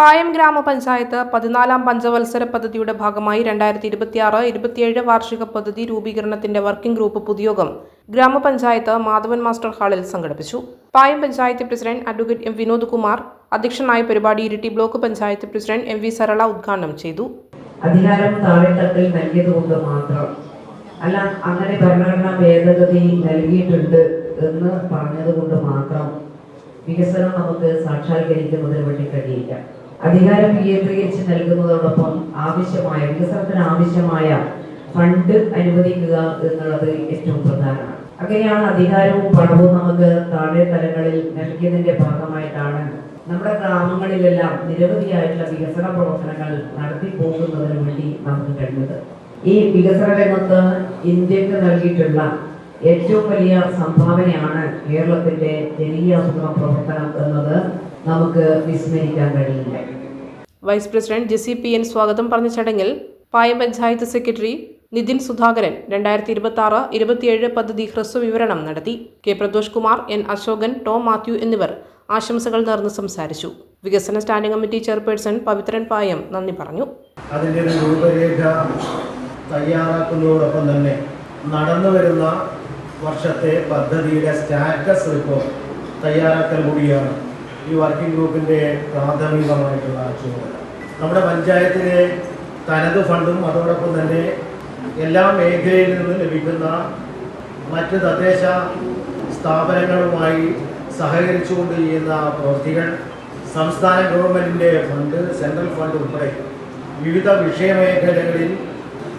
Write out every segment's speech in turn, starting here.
പായം ഗ്രാമപഞ്ചായത്ത് പതിനാലാം പഞ്ചവത്സര പദ്ധതിയുടെ ഭാഗമായി രണ്ടായിരത്തി ഇരുപത്തിയാറ് ഇരുപത്തിയേഴ് വാർഷിക പദ്ധതി രൂപീകരണത്തിന്റെ വർക്കിംഗ് ഗ്രൂപ്പ് പൊതുയോഗം ഗ്രാമപഞ്ചായത്ത് മാധവൻ മാസ്റ്റർ ഹാളിൽ സംഘടിപ്പിച്ചു. Payam panchayat president advocate M Vinod Kumar അധ്യക്ഷനായ പരിപാടി Iritty block panchayat president M V Sarala ഉദ്ഘാടനം ചെയ്തു. അധികാരം താഴെത്തട്ടിൽ നൽകിയതുകൊണ്ട് മാത്രം. അല്ല അങ്ങനെ ഭരണഘടനാ ഭേദഗതി നൽകിയിട്ടുണ്ട് എന്ന് പറഞ്ഞതുകൊണ്ട് മാത്രം വികസനം നമുക്ക് സാക്ഷാത്കരിക്കുന്നതിന് വേണ്ടി കഴിയില്ല. അധികാരം കേന്ദ്രീകരിച്ച് നൽകുന്നതോടൊപ്പം ആവശ്യമായ വികസനത്തിന് ആവശ്യമായ ഫണ്ട് അനുവദിക്കുക എന്നുള്ളത് ഏറ്റവും പ്രധാനമാണ്. അങ്ങനെയാണ് അധികാരവും പണവും നമുക്ക് താഴെ തലങ്ങളിൽ നൽകിയതിന്റെ ഭാഗമായിട്ടാണ് നമ്മുടെ ഗ്രാമങ്ങളിലെല്ലാം നിരവധിയായിട്ടുള്ള വികസന പ്രവർത്തനങ്ങൾ നടത്തി പോകുന്നതിന് വേണ്ടി നമുക്ക് കഴിഞ്ഞത്. ഈ വികസന രംഗത്ത് ഇന്ത്യയ്ക്ക് നൽകിയിട്ടുള്ള ഏറ്റവും വലിയ സംഭാവനയാണ് കേരളത്തിന്റെ ജനകീയാസൂത്രണ പ്രവർത്തനം എന്നത്. നമുക്ക് വിസ്മരിക്കാൻ കഴിയില്ല. Vice president Jessy P N സ്വാഗതം പറഞ്ഞ ചടങ്ങിൽ പായം പഞ്ചായത്ത് സെക്രട്ടറി നിതിൻ സുധാകരൻ രണ്ടായിരത്തി ഇരുപത്തി ആറ് ഇരുപത്തിയേഴ് പദ്ധതി ഹ്രസ്വ വിവരണം നടത്തി. കെ പ്രദോഷ് കുമാർ എൻ അശോകൻ ടോം മാത്യു എന്നിവർ ആശംസകൾ നേർന്ന് സംസാരിച്ചു. വികസന standing committee chairperson Pavithran Payam നന്ദി പറഞ്ഞു. അതിന്റെ ഒരു രൂപരേഖ തയ്യാറാക്കുന്നതോടൊപ്പം തന്നെ നടന്നു വരുന്ന വർഷത്തെ പദ്ധതിയുടെ സ്റ്റാറ്റസ് റിപ്പോർട്ട് തയ്യാറാക്കൽ കൂടിയാണ്. ഈ വർക്കിംഗ് ഗ്രൂപ്പിന്റെ പ്രാഥമികമായിട്ടുള്ള ചുമതല നമ്മുടെ പഞ്ചായത്തിലെ തനത് ഫണ്ടും അതോടൊപ്പം തന്നെ എല്ലാ മേഖലയിൽ നിന്നും ലഭിക്കുന്ന മറ്റ് തദ്ദേശ സ്ഥാപനങ്ങളുമായി സഹകരിച്ചുകൊണ്ട് ചെയ്യുന്ന പ്രവൃത്തികൾ സംസ്ഥാന ഗവൺമെന്റിന്റെ ഫണ്ട് സെൻട്രൽ ഫണ്ട് ഉൾപ്പെടെ വിവിധ വിഷയമേഖലകളിൽ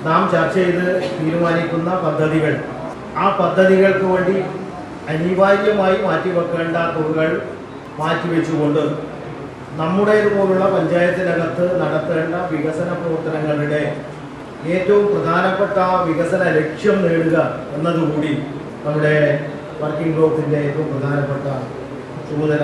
നാം ചർച്ച ചെയ്ത് തീരുമാനിക്കുന്ന പദ്ധതികൾ. ആ പദ്ധതികൾക്ക് വേണ്ടി അനിവാര്യമായി മാറ്റിവെക്കേണ്ട തുകകൾ മാറ്റിവെച്ചുകൊണ്ട് നമ്മുടേതുപോലുള്ള പഞ്ചായത്തിനകത്ത് നടത്തേണ്ട വികസന പ്രവർത്തനങ്ങളുടെ ഏറ്റവും പ്രധാനപ്പെട്ട വികസന ലക്ഷ്യം നേടുക എന്നതുകൂടി നമ്മുടെ വർക്കിംഗ് ഗ്രൂപ്പിന്റെ ഏറ്റവും പ്രധാനപ്പെട്ട ചുമതല.